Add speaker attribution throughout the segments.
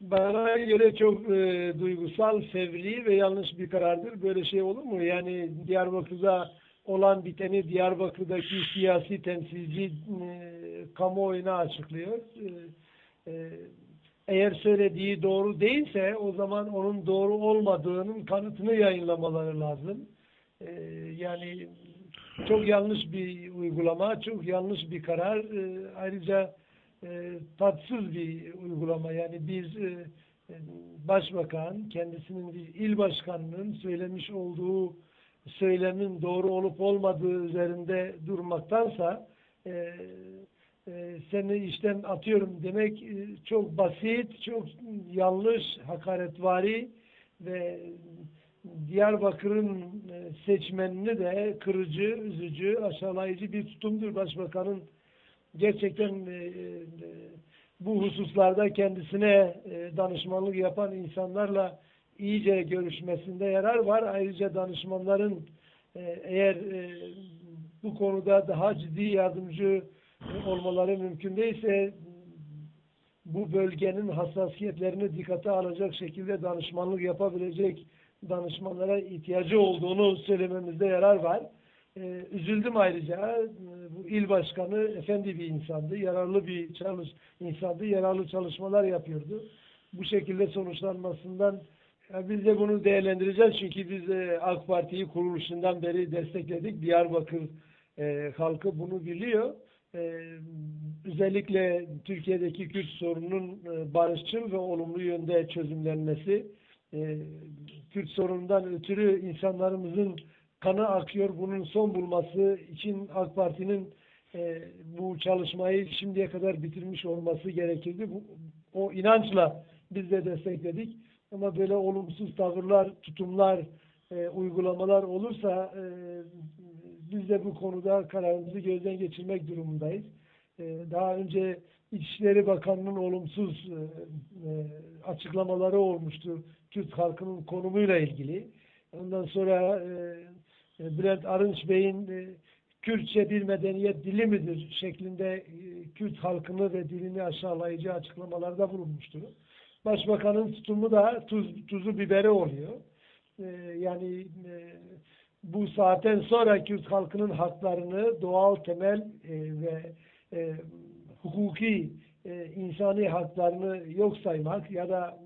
Speaker 1: Bana göre çok e, duygusal, fevri ve yanlış bir karardır. Böyle şey olur mu? Yani Diyarbakır'da olan biteni Diyarbakır'daki siyasi temsilci e, kamuoyuna açıklıyor. E, e, eğer söylediği doğru değilse o zaman onun doğru olmadığının kanıtını yayınlamaları lazım. E, yani çok yanlış bir uygulama, çok yanlış bir karar. E, ayrıca e, tatsız bir uygulama. Yani biz e, e, başbakan kendisinin bir il başkanının söylemiş olduğu söylemin doğru olup olmadığı üzerinde durmaktansa e, e, seni işten atıyorum demek e, çok basit, çok yanlış, hakaretvari ve Diyarbakır'ın e, seçmenini de kırıcı, üzücü, aşağılayıcı bir tutumdur başbakanın gerçekten e, e, bu hususlarda kendisine e, danışmanlık yapan insanlarla iyice görüşmesinde yarar var. Ayrıca danışmanların eğer bu konuda daha ciddi yardımcı olmaları mümkün değilse bu bölgenin hassasiyetlerini dikkate alacak şekilde danışmanlık yapabilecek danışmanlara ihtiyacı olduğunu söylememizde yarar var. Ee, üzüldüm ayrıca. Ee, bu il başkanı efendi bir insandı. Yararlı bir çalış insandı. Yararlı çalışmalar yapıyordu. Bu şekilde sonuçlanmasından ya biz de bunu değerlendireceğiz çünkü biz de AK Parti'yi kuruluşundan beri destekledik. Diyarbakır e, halkı bunu biliyor. E, özellikle Türkiye'deki Kürt sorununun e, barışçıl ve olumlu yönde çözümlenmesi, e, Kürt sorunundan ötürü insanlarımızın kanı akıyor. Bunun son bulması için AK Parti'nin e, bu çalışmayı şimdiye kadar bitirmiş olması gerekirdi. Bu, o inançla biz de destekledik. Ama böyle olumsuz tavırlar, tutumlar, e, uygulamalar olursa e, biz de bu konuda kararımızı gözden geçirmek durumundayız. E, daha önce İçişleri Bakanı'nın olumsuz e, e, açıklamaları olmuştu Kürt halkının konumuyla ilgili. Ondan sonra e, Bülent Arınç Bey'in e, Kürtçe bir medeniyet dili midir şeklinde e, Kürt halkını ve dilini aşağılayıcı açıklamalarda bulunmuştur. Başbakanın tutumu da tuz, tuzu biberi oluyor. Yani bu saatten sonra Kürt halkının haklarını doğal temel ve hukuki insani haklarını yok saymak ya da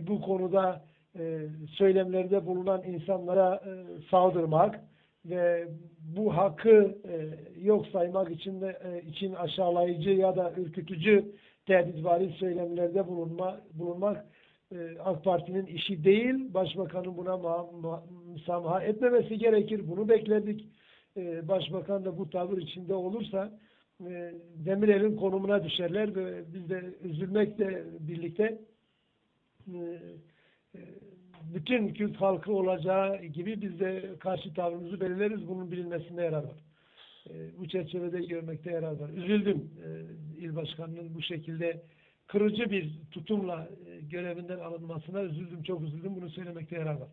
Speaker 1: bu konuda e, söylemlerde bulunan insanlara e, saldırmak ve bu hakkı e, yok saymak için de e, için aşağılayıcı ya da ürkütücü tehditvari söylemlerde bulunma, bulunmak AK Parti'nin işi değil. Başbakanın buna müsamaha etmemesi gerekir. Bunu bekledik. Başbakan da bu tavır içinde olursa e, Demirel'in konumuna düşerler ve biz de üzülmekle birlikte e, bütün Kürt halkı olacağı gibi biz de karşı tavrımızı belirleriz. Bunun bilinmesinde yarar var. Ee, bu çerçevede görmekte yarar var. Üzüldüm e, il başkanının bu şekilde kırıcı bir tutumla e, görevinden alınmasına üzüldüm, çok üzüldüm. Bunu söylemekte yarar var.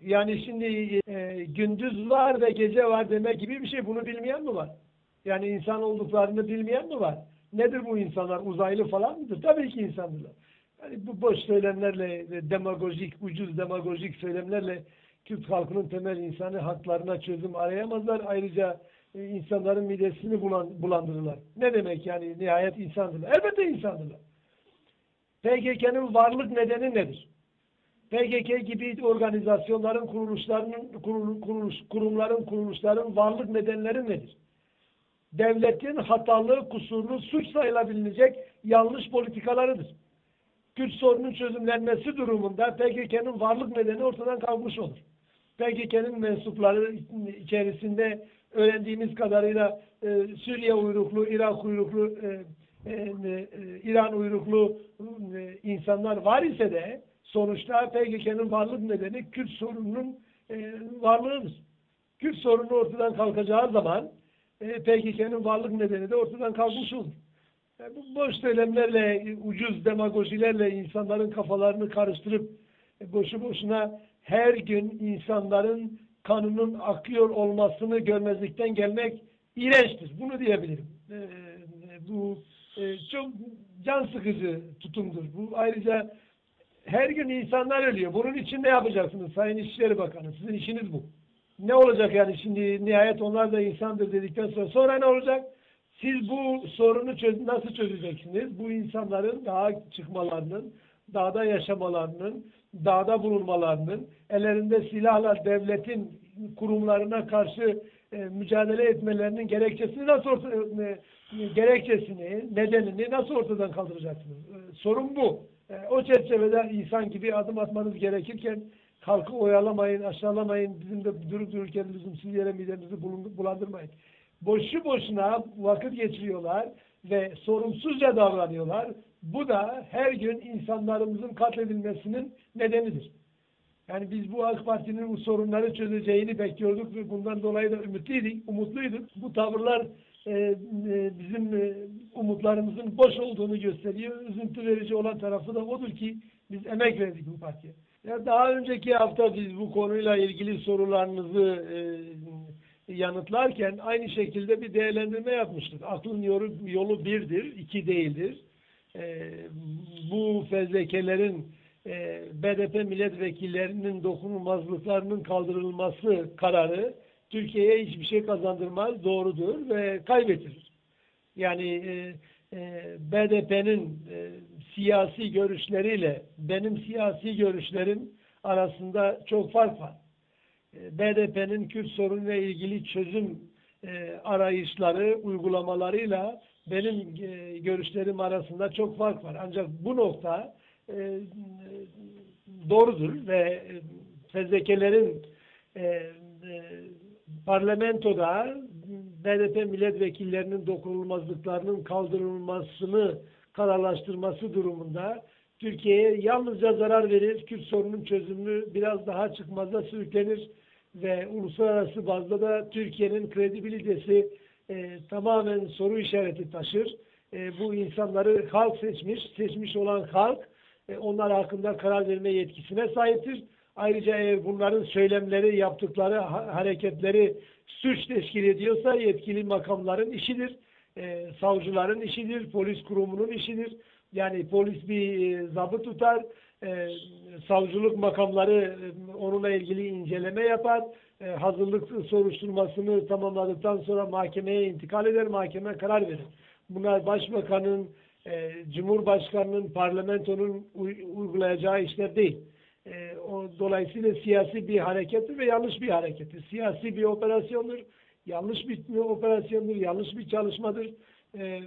Speaker 1: Yani şimdi e, gündüz var ve gece var demek gibi bir şey. Bunu bilmeyen mi var? Yani insan olduklarını bilmeyen mi var? Nedir bu insanlar? Uzaylı falan mıdır? Tabii ki insandırlar. Yani bu boş söylemlerle, demagojik, ucuz demagojik söylemlerle Kürt halkının temel insanı haklarına çözüm arayamazlar. Ayrıca e, insanların midesini bulan, bulandırırlar. Ne demek yani nihayet insandırlar? Elbette insandırlar. PKK'nın varlık nedeni nedir? PKK gibi organizasyonların, kuruluşlarının, kuruluş, kurumların, kuruluşların varlık nedenleri nedir? Devletin hatalı, kusurlu, suç sayılabilecek yanlış politikalarıdır. Kürt sorunun çözümlenmesi durumunda PKK'nın varlık nedeni ortadan kalkmış olur. PKK'nın mensupları içerisinde öğrendiğimiz kadarıyla e, Suriye uyruklu, Irak uyruklu, e, e, e, İran uyruklu e, insanlar var ise de sonuçta PKK'nın varlık nedeni Kürt sorununun e, varlığıdır. Kürt sorunu ortadan kalkacağı zaman e, PKK'nın varlık nedeni de ortadan kalkmış olur. Yani bu boş söylemlerle, ucuz demagojilerle insanların kafalarını karıştırıp e, boşu boşuna her gün insanların kanının akıyor olmasını görmezlikten gelmek iğrençtir. Bunu diyebilirim. E, e, bu e, çok can sıkıcı tutumdur. Bu ayrıca her gün insanlar ölüyor. Bunun için ne yapacaksınız Sayın İçişleri Bakanı? Sizin işiniz bu. Ne olacak yani şimdi nihayet onlar da insandır dedikten sonra sonra ne olacak? Siz bu sorunu çöz nasıl çözeceksiniz? Bu insanların daha çıkmalarının, dağda yaşamalarının, dağda bulunmalarının, ellerinde silahla devletin kurumlarına karşı e, mücadele etmelerinin gerekçesini nasıl orta, e, gerekçesini, nedenini nasıl ortadan kaldıracaksınız? E, sorun bu. E, o çerçevede insan gibi adım atmanız gerekirken halkı oyalamayın, aşağılamayın, bizim de durup dururken lüzumsuz yere midemizi bulandırmayın. Boşu boşuna vakit geçiriyorlar ve sorumsuzca davranıyorlar. Bu da her gün insanlarımızın katledilmesinin nedenidir. Yani biz bu AK Parti'nin bu sorunları çözeceğini bekliyorduk ve bundan dolayı da ümitliydik, umutluyduk. Bu tavırlar e, e, bizim e, umutlarımızın boş olduğunu gösteriyor. Üzüntü verici olan tarafı da odur ki biz emek verdik bu partiye. Ya daha önceki hafta biz bu konuyla ilgili sorularınızı yanıtlarken aynı şekilde bir değerlendirme yapmıştık. Aklın yolu, yolu birdir, iki değildir. E, bu fezlekelerin e, BDP milletvekillerinin dokunulmazlıklarının kaldırılması kararı Türkiye'ye hiçbir şey kazandırmaz, doğrudur ve kaybetirir. Yani e, e, BDP'nin e, siyasi görüşleriyle benim siyasi görüşlerim arasında çok fark var. E, BDP'nin Kürt sorunuyla ilgili çözüm e, arayışları, uygulamalarıyla benim e, görüşlerim arasında çok fark var. Ancak bu nokta doğrudur ve fezlekelerin parlamentoda BDP milletvekillerinin dokunulmazlıklarının kaldırılmasını kararlaştırması durumunda Türkiye'ye yalnızca zarar verir, Kürt sorunun çözümü biraz daha çıkmaza sürüklenir ve uluslararası bazda da Türkiye'nin kredibilitesi e, tamamen soru işareti taşır. E, bu insanları halk seçmiş, seçmiş olan halk e, onlar hakkında karar verme yetkisine sahiptir. Ayrıca eğer bunların söylemleri, yaptıkları hareketleri suç teşkil ediyorsa yetkili makamların işidir. E, savcıların işidir, polis kurumunun işidir. Yani polis bir e, zabıt tutar, e, savcılık makamları e, onunla ilgili inceleme yapar. E, hazırlık soruşturmasını tamamladıktan sonra mahkemeye intikal eder, mahkeme karar verir. Bunlar başbakanın, e, cumhurbaşkanının, parlamentonun uygulayacağı işler değil. E, o, dolayısıyla siyasi bir harekettir ve yanlış bir harekettir. Siyasi bir operasyondur, yanlış bir operasyondur, yanlış bir çalışmadır. E,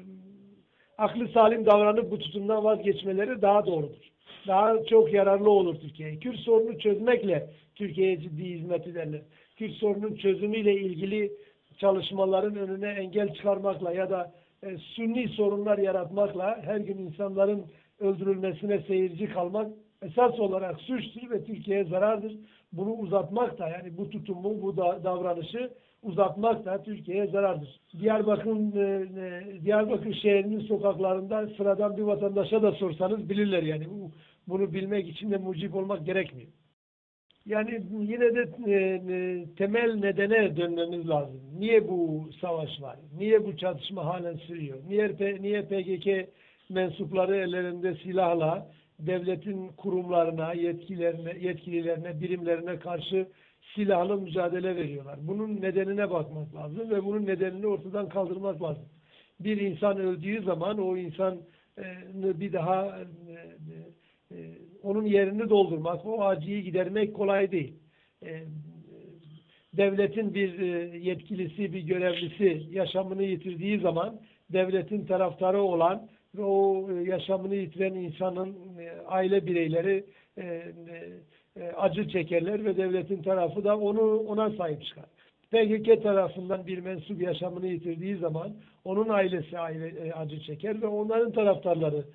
Speaker 1: aklı salim davranıp bu tutumdan vazgeçmeleri daha doğrudur. Daha çok yararlı olur Türkiye'ye. Kürt sorunu çözmekle Türkiye'ye ciddi hizmet ederler. Kürt sorunun çözümüyle ilgili çalışmaların önüne engel çıkarmakla ya da e, sünni sorunlar yaratmakla her gün insanların öldürülmesine seyirci kalmak esas olarak suçtur ve Türkiye'ye zarardır. Bunu uzatmak da yani bu tutumu, bu da, davranışı uzatmak da Türkiye'ye zarardır. Diyarbakır'ın e, e, Diyarbakır şehrinin sokaklarında sıradan bir vatandaşa da sorsanız bilirler yani. Bu, bunu bilmek için de mucip olmak gerekmiyor. Yani yine de e, e, temel nedene dönmemiz lazım. Niye bu savaş var? Niye bu çatışma halen sürüyor? Niye, niye PKK mensupları ellerinde silahla devletin kurumlarına, yetkilerine, yetkililerine, birimlerine karşı silahlı mücadele veriyorlar. Bunun nedenine bakmak lazım ve bunun nedenini ortadan kaldırmak lazım. Bir insan öldüğü zaman o insanı bir daha e, onun yerini doldurmak, o acıyı gidermek kolay değil. E, devletin bir e, yetkilisi, bir görevlisi yaşamını yitirdiği zaman devletin taraftarı olan ve o yaşamını yitiren insanın aile bireyleri acı çekerler ve devletin tarafı da onu ona sahip çıkar. PKK tarafından bir mensup yaşamını yitirdiği zaman onun ailesi aile, acı çeker ve onların taraftarları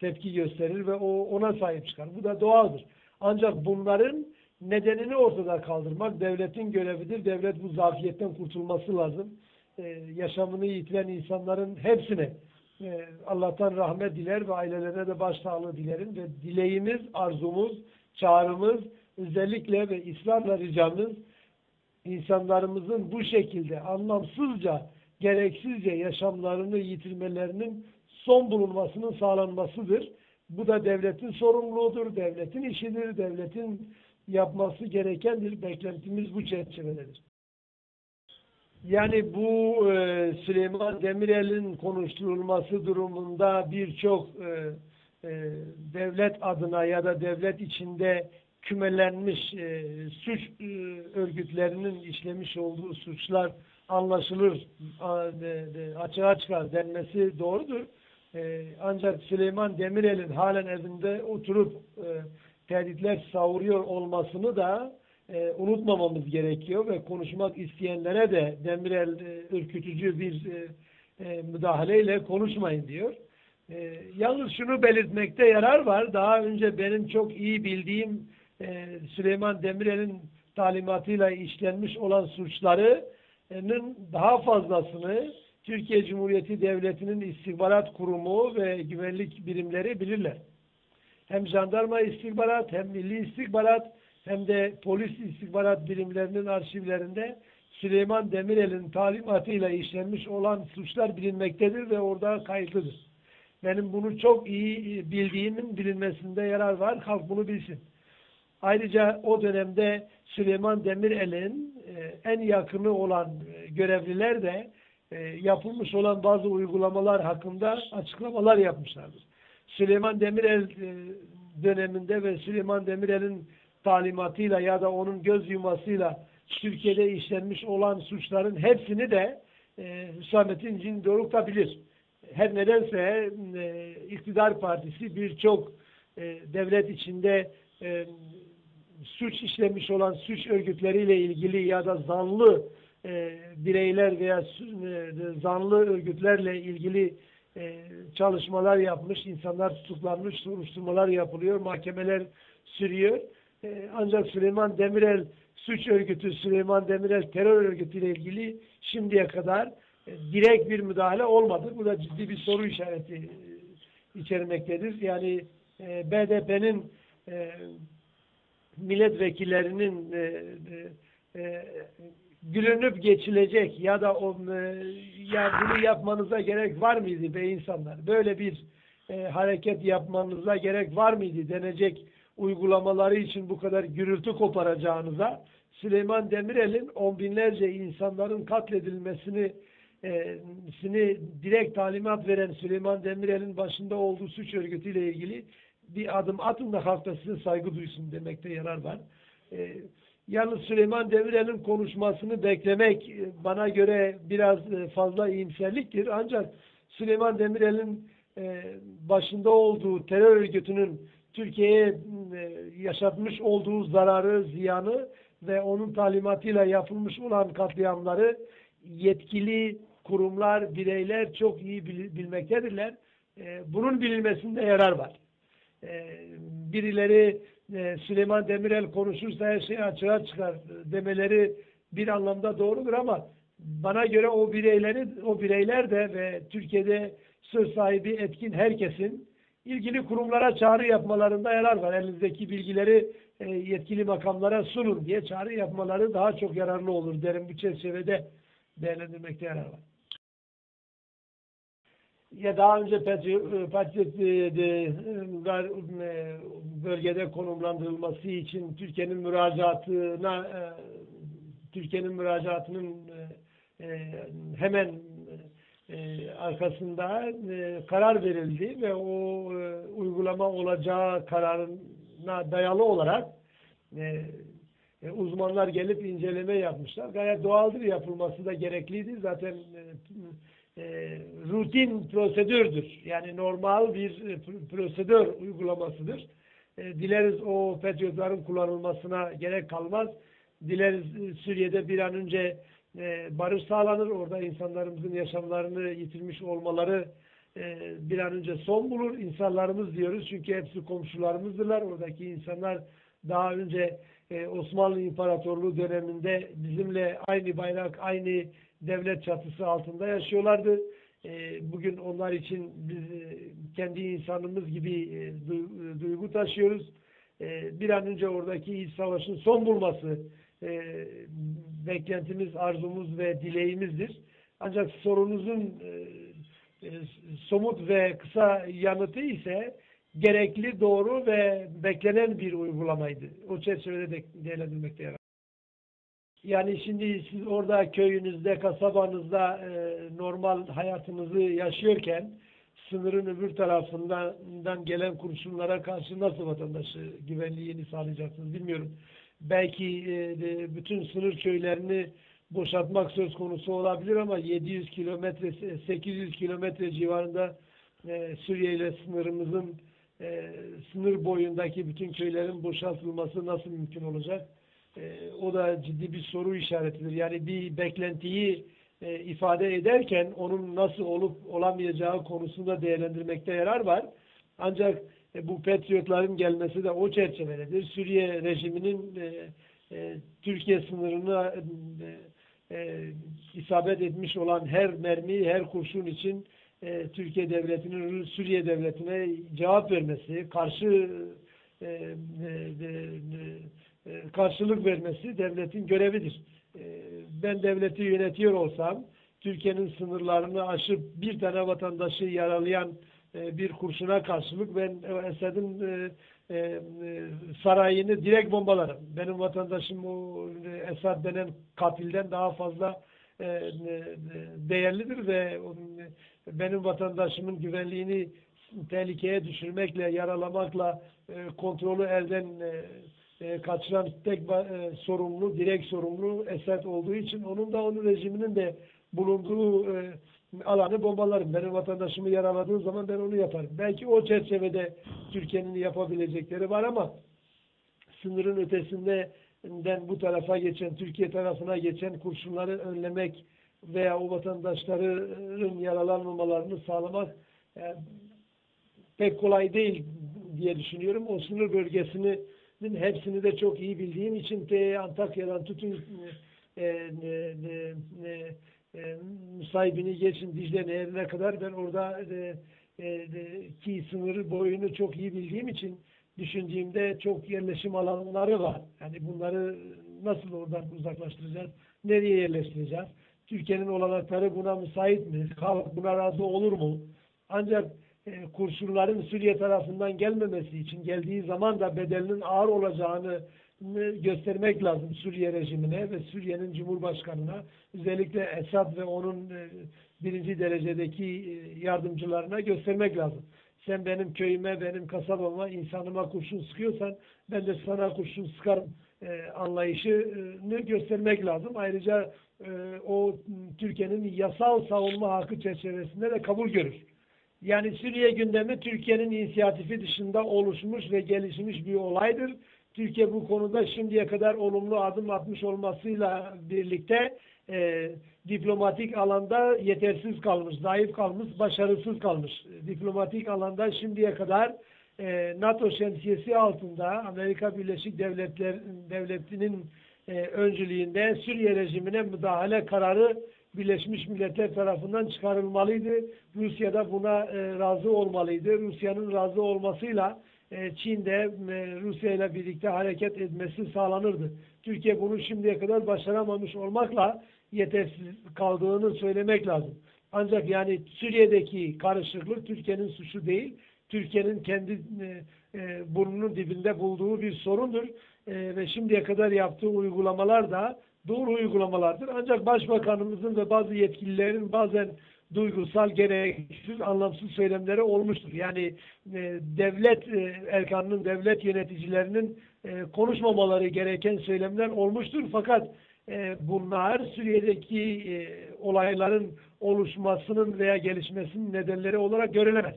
Speaker 1: tepki gösterir ve o ona sahip çıkar. Bu da doğaldır. Ancak bunların nedenini ortada kaldırmak devletin görevidir. Devlet bu zafiyetten kurtulması lazım. Ee, yaşamını yitiren insanların hepsine e, Allah'tan rahmet diler ve ailelerine de başsağlığı dilerim ve dileğimiz, arzumuz, çağrımız özellikle ve ısrarla ricamız insanlarımızın bu şekilde anlamsızca, gereksizce yaşamlarını yitirmelerinin son bulunmasının sağlanmasıdır. Bu da devletin sorumluluğudur, devletin işidir, devletin yapması gerekendir. Beklentimiz bu çerçevededir. Yani bu e, Süleyman Demirel'in konuşturulması durumunda birçok e, e, devlet adına ya da devlet içinde kümelenmiş e, suç e, örgütlerinin işlemiş olduğu suçlar anlaşılır, a, de, de, açığa çıkar denmesi doğrudur. E, ancak Süleyman Demirel'in halen evinde oturup e, tehditler savuruyor olmasını da e, unutmamamız gerekiyor ve konuşmak isteyenlere de Demirel e, ürkütücü bir e, e, müdahaleyle konuşmayın diyor. E, yalnız şunu belirtmekte yarar var. Daha önce benim çok iyi bildiğim e, Süleyman Demirel'in talimatıyla işlenmiş olan suçlarının daha fazlasını Türkiye Cumhuriyeti Devleti'nin istihbarat kurumu ve güvenlik birimleri bilirler. Hem jandarma istihbarat hem milli istihbarat hem de polis istihbarat birimlerinin arşivlerinde Süleyman Demirel'in talimatıyla işlenmiş olan suçlar bilinmektedir ve orada kayıtlıdır. Benim bunu çok iyi bildiğimin bilinmesinde yarar var. Halk bunu bilsin. Ayrıca o dönemde Süleyman Demirel'in e, en yakını olan e, görevliler de e, yapılmış olan bazı uygulamalar hakkında açıklamalar yapmışlardır. Süleyman Demirel döneminde ve Süleyman Demirel'in talimatıyla ya da onun göz yumasıyla Türkiye'de işlenmiş olan suçların hepsini de e, Hüsamettin Cin Doruk da bilir. Her nedense e, iktidar partisi birçok e, devlet içinde e, suç işlemiş olan suç örgütleriyle ilgili ya da zanlı e, bireyler veya e, zanlı örgütlerle ilgili e, çalışmalar yapmış, insanlar tutuklanmış, soruşturmalar yapılıyor, mahkemeler sürüyor. E, ancak Süleyman Demirel suç örgütü, Süleyman Demirel terör örgütüyle ilgili şimdiye kadar e, direkt bir müdahale olmadı. Bu da ciddi bir soru işareti e, içermektedir. Yani e, BDP'nin e, milletvekillerinin e, gülünüp geçilecek ya da o, e, yapmanıza gerek var mıydı be insanlar? Böyle bir e, hareket yapmanıza gerek var mıydı denecek uygulamaları için bu kadar gürültü koparacağınıza Süleyman Demirel'in on binlerce insanların katledilmesini e, sini direkt talimat veren Süleyman Demirel'in başında olduğu suç örgütüyle ilgili bir adım atın da halk da size saygı duysun demekte yarar var. E, yalnız Süleyman Demirel'in konuşmasını beklemek e, bana göre biraz e, fazla iyimserliktir. Ancak Süleyman Demirel'in e, başında olduğu terör örgütünün Türkiye'ye e, yaşatmış olduğu zararı, ziyanı ve onun talimatıyla yapılmış olan katliamları yetkili kurumlar, bireyler çok iyi bilmektedirler. E, bunun bilinmesinde yarar var. E, birileri Süleyman Demirel konuşursa her şey açığa çıkar demeleri bir anlamda doğrudur ama bana göre o bireyleri, o bireyler de ve Türkiye'de söz sahibi etkin herkesin ilgili kurumlara çağrı yapmalarında yarar var. Elinizdeki bilgileri e, yetkili makamlara sunun diye çağrı yapmaları daha çok yararlı olur derim. Bu çerçevede değerlendirmekte yarar var. Ya daha önce Patriot e, e, bölgede konumlandırılması için Türkiye'nin müracaatına Türkiye'nin müracaatının hemen e, arkasında e, karar verildi ve o e, uygulama olacağı kararına dayalı olarak uzmanlar gelip inceleme yapmışlar. Gayet doğaldır yapılması da gerekliydi. Zaten rutin prosedürdür. Yani normal bir prosedür uygulamasıdır. Dileriz o petrollerin kullanılmasına gerek kalmaz. Dileriz Suriye'de bir an önce e, barış sağlanır. Orada insanlarımızın yaşamlarını yitirmiş olmaları e, bir an önce son bulur. İnsanlarımız diyoruz çünkü hepsi komşularımızdırlar. Oradaki insanlar daha önce e, Osmanlı İmparatorluğu döneminde bizimle aynı bayrak, aynı devlet çatısı altında yaşıyorlardı. Bugün onlar için biz kendi insanımız gibi e, duygu taşıyoruz. Bir an önce oradaki iç savaşın son bulması e, beklentimiz, arzumuz ve dileğimizdir. Ancak sorunuzun e, e, somut ve kısa yanıtı ise gerekli, doğru ve beklenen bir uygulamaydı. O çerçevede de değerlendirmekte yarar. Yani şimdi siz orada köyünüzde, kasabanızda e, normal hayatınızı yaşıyorken sınırın öbür tarafından gelen kurşunlara karşı nasıl vatandaşı güvenliğini sağlayacaksınız bilmiyorum. Belki e, bütün sınır köylerini boşaltmak söz konusu olabilir ama 700 kilometre, 800 kilometre civarında e, Suriye ile sınırımızın e, sınır boyundaki bütün köylerin boşaltılması nasıl mümkün olacak? O da ciddi bir soru işaretidir. Yani bir beklentiyi ifade ederken onun nasıl olup olamayacağı konusunda değerlendirmekte yarar var. Ancak e, bu Patriotların gelmesi de o çerçevededir. Suriye rejiminin e, e, Türkiye sınırına e, e, isabet etmiş olan her mermi, her kurşun için e, Türkiye devletinin Suriye devletine cevap vermesi, karşı e, e, e, karşılık vermesi devletin görevidir. E, ben devleti yönetiyor olsam Türkiye'nin sınırlarını aşıp bir tane vatandaşı yaralayan e, bir kurşuna karşılık ben Esad'ın e, e, sarayını direkt bombalarım. Benim vatandaşım o Esad denen katilden daha fazla değerlidir ve benim vatandaşımın güvenliğini tehlikeye düşürmekle, yaralamakla kontrolü elden kaçıran tek sorumlu, direkt sorumlu Esad olduğu için onun da onun rejiminin de bulunduğu alanı bombalarım. Benim vatandaşımı yaraladığı zaman ben onu yaparım. Belki o çerçevede Türkiye'nin yapabilecekleri var ama sınırın ötesinden bu tarafa geçen, Türkiye tarafına geçen kurşunları önlemek veya o vatandaşların yaralanmamalarını sağlamak e, pek kolay değil diye düşünüyorum. O sınır bölgesinin hepsini de çok iyi bildiğim için de Antakya'dan tutun e, e, e, e, e, sahibini geçin Dicle Nehri'ne kadar ben orada e, e, ki sınırı boyunu çok iyi bildiğim için düşündüğümde çok yerleşim alanları var. Yani bunları nasıl oradan uzaklaştıracağız? Nereye yerleştireceğiz? Türkiye'nin olanakları buna müsait mi? Halk buna razı olur mu? Ancak e, kurşunların Suriye tarafından gelmemesi için geldiği zaman da bedelinin ağır olacağını göstermek lazım Suriye rejimine ve Suriye'nin Cumhurbaşkanı'na özellikle Esad ve onun e, birinci derecedeki e, yardımcılarına göstermek lazım. Sen benim köyüme, benim kasabama, insanıma kurşun sıkıyorsan ben de sana kurşun sıkarım e, anlayışını göstermek lazım. Ayrıca o Türkiye'nin yasal savunma hakkı çerçevesinde de kabul görür. Yani Suriye gündemi Türkiye'nin inisiyatifi dışında oluşmuş ve gelişmiş bir olaydır Türkiye bu konuda şimdiye kadar olumlu adım atmış olmasıyla birlikte e, diplomatik alanda yetersiz kalmış, zayıf kalmış, başarısız kalmış. Diplomatik alanda şimdiye kadar e, NATO şemsiyesi altında Amerika Birleşik Devletler Devleti'nin e, öncülüğünde Suriye rejimine müdahale kararı Birleşmiş Milletler tarafından çıkarılmalıydı. Rusya da buna e, razı olmalıydı. Rusya'nın razı olmasıyla Çin'de e, Rusya ile birlikte hareket etmesi sağlanırdı. Türkiye bunu şimdiye kadar başaramamış olmakla yetersiz kaldığını söylemek lazım. Ancak yani Suriye'deki karışıklık Türkiye'nin suçu değil. Türkiye'nin kendi e, e, burnunun dibinde bulduğu bir sorundur. E, ve şimdiye kadar yaptığı uygulamalar da doğru uygulamalardır. Ancak Başbakanımızın ve bazı yetkililerin bazen duygusal, gereksiz, anlamsız söylemleri olmuştur. Yani e, devlet e, erkanının, devlet yöneticilerinin e, konuşmamaları gereken söylemler olmuştur. Fakat e, bunlar Suriye'deki e, olayların oluşmasının veya gelişmesinin nedenleri olarak görülemez.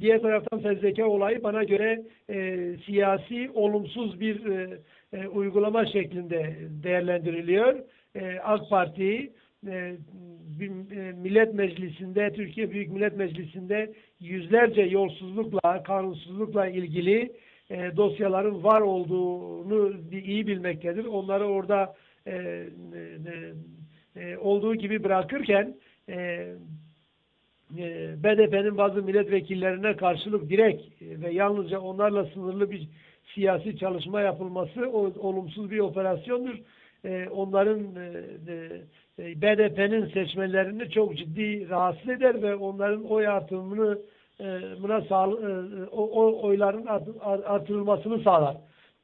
Speaker 1: Diğer taraftan fezleke olayı bana göre e, siyasi olumsuz bir e, e, uygulama şeklinde değerlendiriliyor. E, AK Parti Millet Meclisi'nde, Türkiye Büyük Millet Meclisi'nde yüzlerce yolsuzlukla, kanunsuzlukla ilgili e, dosyaların var olduğunu iyi bilmektedir. Onları orada e, e, e, olduğu gibi bırakırken e, e, BDP'nin bazı milletvekillerine karşılık direkt ve yalnızca onlarla sınırlı bir siyasi çalışma yapılması olumsuz bir operasyondur. E, onların e, e, BDP'nin seçmenlerini çok ciddi rahatsız eder ve onların oy artımını e, buna sağ, e, o, o oyların artırılmasını sağlar.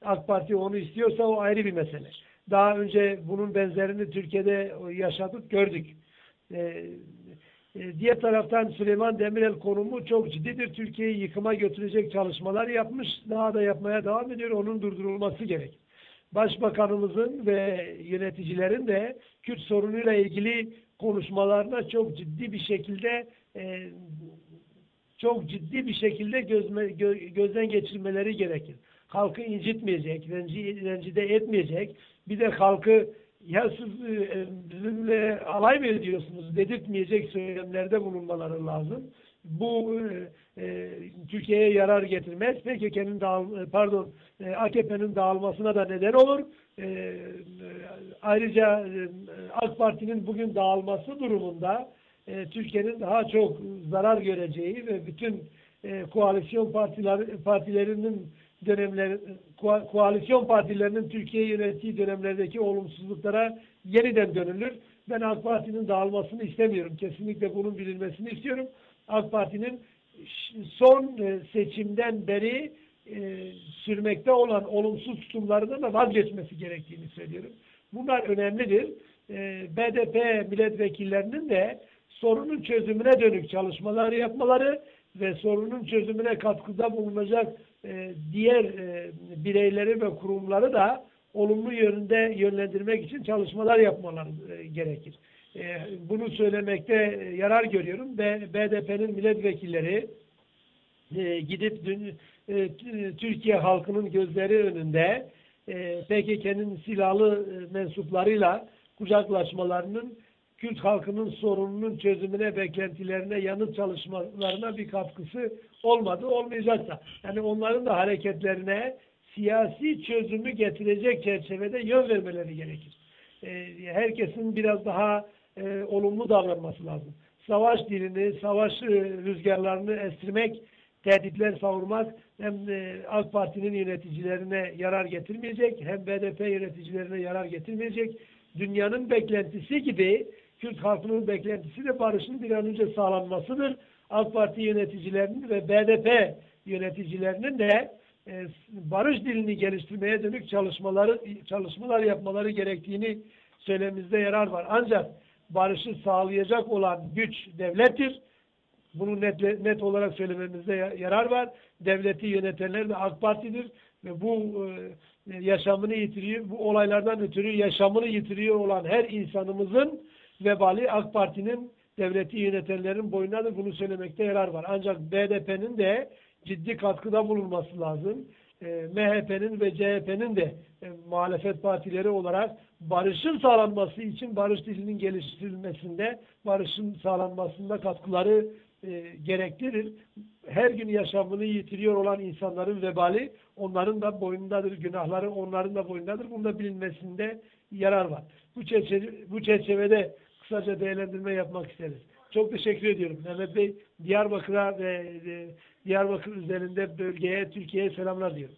Speaker 1: AK Parti onu istiyorsa o ayrı bir mesele. Daha önce bunun benzerini Türkiye'de yaşadık, gördük. E, e, diğer taraftan Süleyman Demirel konumu çok ciddidir. Türkiye'yi yıkıma götürecek çalışmalar yapmış. Daha da yapmaya devam ediyor. Onun durdurulması gerek. Başbakanımızın ve yöneticilerin de Kürt sorunuyla ilgili konuşmalarına çok ciddi bir şekilde e, çok ciddi bir şekilde gözden geçirmeleri gerekir. Halkı incitmeyecek, renci, rencide etmeyecek. Bir de halkı ya siz e, bizimle alay mı ediyorsunuz dedirtmeyecek söylemlerde bulunmaları lazım. Bu e, e, Türkiye'ye yarar getirmez. PKK'nın dağıl pardon e, AKP'nin dağılmasına da neden olur. E, e, ayrıca e, AK Parti'nin bugün dağılması durumunda e, Türkiye'nin daha çok zarar göreceği ve bütün e, koalisyon partiler, partilerinin dönemler koalisyon partilerinin Türkiye yönettiği dönemlerdeki olumsuzluklara yeniden dönülür. Ben AK Parti'nin dağılmasını istemiyorum. Kesinlikle bunun bilinmesini istiyorum. AK Parti'nin son e, seçimden beri e, sürmekte olan olumsuz tutumlarından da vazgeçmesi gerektiğini söylüyorum. Bunlar önemlidir. E, BDP milletvekillerinin de sorunun çözümüne dönük çalışmalar yapmaları ve sorunun çözümüne katkıda bulunacak e, diğer e, bireyleri ve kurumları da olumlu yönde yönlendirmek için çalışmalar yapmaları e, gerekir. E, bunu söylemekte yarar görüyorum. BDP'nin milletvekilleri e, gidip dün, e, Türkiye halkının gözleri önünde e, PKK'nın silahlı e, mensuplarıyla kucaklaşmalarının Kürt halkının sorununun çözümüne, beklentilerine, yanıt çalışmalarına bir katkısı olmadı, olmayacak da. Yani onların da hareketlerine siyasi çözümü getirecek çerçevede yön vermeleri gerekir. E, herkesin biraz daha e, olumlu davranması lazım. Savaş dilini, savaş e, rüzgarlarını estirmek, tehditler savurmak hem e, AK Parti'nin yöneticilerine yarar getirmeyecek, hem BDP yöneticilerine yarar getirmeyecek. Dünyanın beklentisi gibi Kürt halkının beklentisi de barışın bir an önce sağlanmasıdır. AK Parti yöneticilerinin ve BDP yöneticilerinin de e, barış dilini geliştirmeye dönük çalışmaları çalışmalar yapmaları gerektiğini söylememizde yarar var. Ancak barışı sağlayacak olan güç devlettir. Bunu net, net olarak söylememizde yarar var. Devleti yönetenler de AK Parti'dir ve bu e, yaşamını yitiriyor, bu olaylardan ötürü yaşamını yitiriyor olan her insanımızın vebali AK Parti'nin devleti yönetenlerin boyundadır. Bunu söylemekte yarar var. Ancak BDP'nin de ciddi katkıda bulunması lazım. E, MHP'nin ve CHP'nin de e, muhalefet partileri olarak barışın sağlanması için barış dilinin geliştirilmesinde, barışın sağlanmasında katkıları e, gerektirir. Her gün yaşamını yitiriyor olan insanların vebali onların da boyundadır, günahları onların da boyundadır. Bunda bilinmesinde yarar var. Bu, çerçeve, bu çerçevede kısaca değerlendirme yapmak isteriz. Çok teşekkür ediyorum. Mehmet Bey Diyarbakır'a ve e, Diyarbakır üzerinde bölgeye, Türkiye'ye selamlar diyorum.